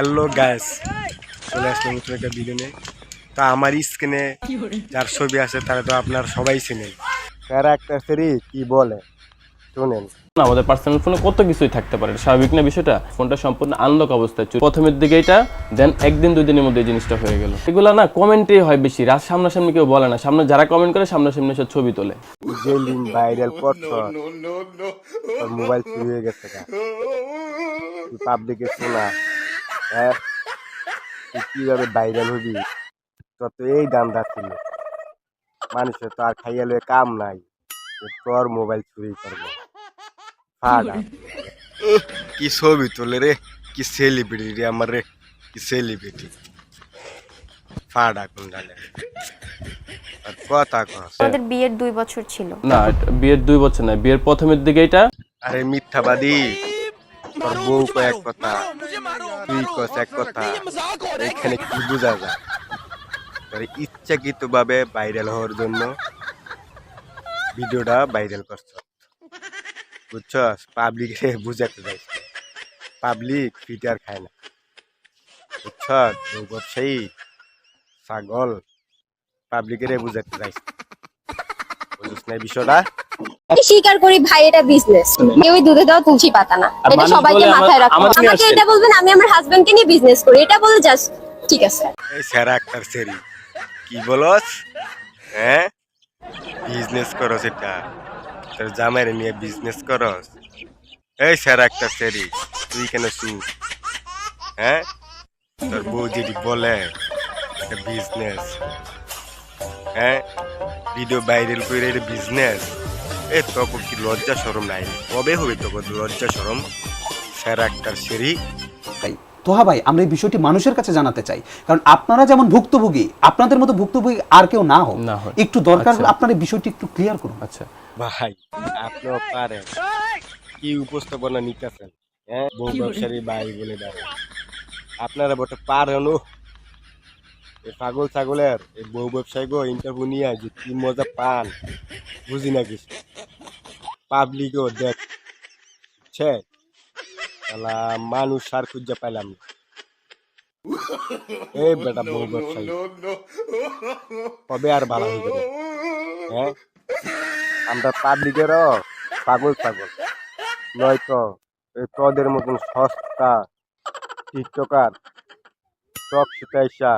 Hello gas চলে আসলাম নতুন একটা ভিডিও নিয়ে। তা আমার স্ক্রিনে যার ছবি আছে তারা তো আপনার সবাই চেনেন। একটা সেরি কি বলে? শোনেন। আমাদের পার্সোনাল ফোনে কত কিছুই থাকতে পারে স্বাভাবিক না বিষয়টা? ফোনটা সম্পূর্ণ আনলক অবস্থায় ছিল। প্রথমের দিকে এটা দেন একদিন দুই দিনের মধ্যে এই জিনিসটা হয়ে গেল। এগুলা না কমেন্টই হয় বেশি রাত সামনাসামনি কেউ বলে না। সামনে যারা কমেন্ট করে সামনাসামনি সব ছবি তোলে। লিঙ্ক ভাইরাল করছ মোবাইল চুরি হয়ে গেছে পাবলিকে শোনা। হ্যাঁ? কীভাবে ভাইরাল হবি? তোর তো এই দান্দা ছিল। মানুষের তো আর খাইয়া লয়ে কাম নাই। তোর মোবাইল চুরি করব। ফাড়া। কি ছবি তোলে রে? কি সেলিব্রিটি রে আমার রে? কি সেলিব্রিটি ফাড়া কোন আর কথা কস। আমাদের বিয়ের দুই বছর ছিল। না বিয়ের দুই বছর না বিয়ের প্রথমের দিকে এটা? আরে মিথ্যাবাদী। তোর বউ কয় এক কথা তুই কস এক কথা এখানে কি বোঝা যায়? তোর ইচ্ছাকৃত ভাবে ভাইরাল হওয়ার জন্য ভিডিওটা ভাইরাল করছ। বুঝছস? পাবলিক রে বুঝাতে যাই পাবলিক ফিটার খায় না। বউ ব্যবসায়ী ছাগল পাবলিকেরে বুঝাতে যাই বুঝছ না বিষয়টা? আমি স্বীকার করি ভাই এটা বিজনেস কেউই দুধে দেওয়া তুলসী পাতা না। এটা সবাইকে মাথায় রাখো। আমাকে এটা বলবেন আমি আমার হাজবেন্ডকে নিয়ে বিজনেস করি। এটা বলে জাস্ট ঠিক আছে। এই স্যার আক্তার সেরি কি বলস? হ্যাঁ? বিজনেস করস এটা। তোর জামাইরে নিয়ে বিজনেস করস। এই স্যার আক্তার সেরি তুই কেন চু হ্যাঁ? তোর বউ যদি বলে এটা বিজনেস হ্যাঁ? ভিডিও ভাইরাল করে এটা বিজনেস এ তোকে কি লজ্জা সরম নাই? কবে হবে তোকে লজ্জা সরম স্যার আক্তার সেরি তাই তোহা ভাই আমরা এই বিষয়টি মানুষের কাছে জানাতে চাই। কারণ আপনারা যেমন ভুক্তভোগী আপনাদের মতো ভুক্তভোগী আর কেউ না হোক। না। একটু দরকার হলে আচ্ছা। আপনার এই বিষয়টি একটু ক্লিয়ার করুন। আচ্ছা। ভাই আপনিও পারেন। কি উপস্থাপনা নিতেছেন হ্যাঁ? বউ ব্যবসায়ী ভাই বলে দাঁড়ায়। আপনারা বটে পারেন পাগল ছাগলের এই বউ ব্যবসায়ী গো ইন্টারভিউ নিয়ে যে কি মজা পান। বুঝি না কিছু? পাবলিকও দেখ, ছে। মানুষ সার খুঁজে পাইলাম। এই বেটা বউ ব্যবসায়ী। কবে আর ভালো হয়ে হ্যাঁ? আমরা পাবলিকেরও পাগল পাগল নয়তো এই তোদের মতন সস্তা টিকটকার টক শিকাইসা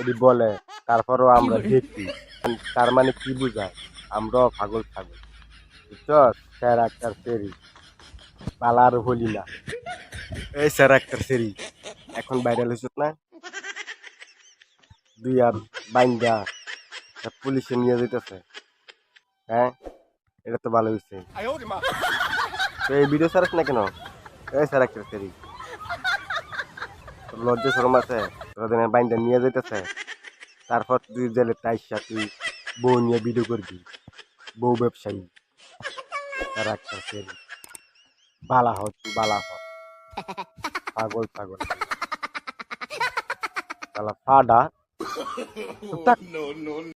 এটি বলে তারপরও আমরা দেখি। তার মানে কি বুঝায়? আমরাও পাগল পাগল বুঝছস? স্যার আক্তার সেরি পালার হলি না। এই স্যার আক্তার সেরি এখন ভাইরাল হয়েছ না? দুই আর বাইন্দা পুলিশে নিয়ে যেতেছে হ্যাঁ? এটা তো ভালো হয়েছে তো এই ভিডিও সারাস না কেন? এই স্যার একটা সেরি লজ্জা শরম আছে? তোরা বাইন্দা নিয়ে যেতেছে তারপর তুই জেলে তাইসা তুই বউ নিয়ে ভিডিও করবি। বউ ব্যবসায়ী। সেরি বালা হ তুই, বালা হ পাগল পাগল। তাহলে ফাডা।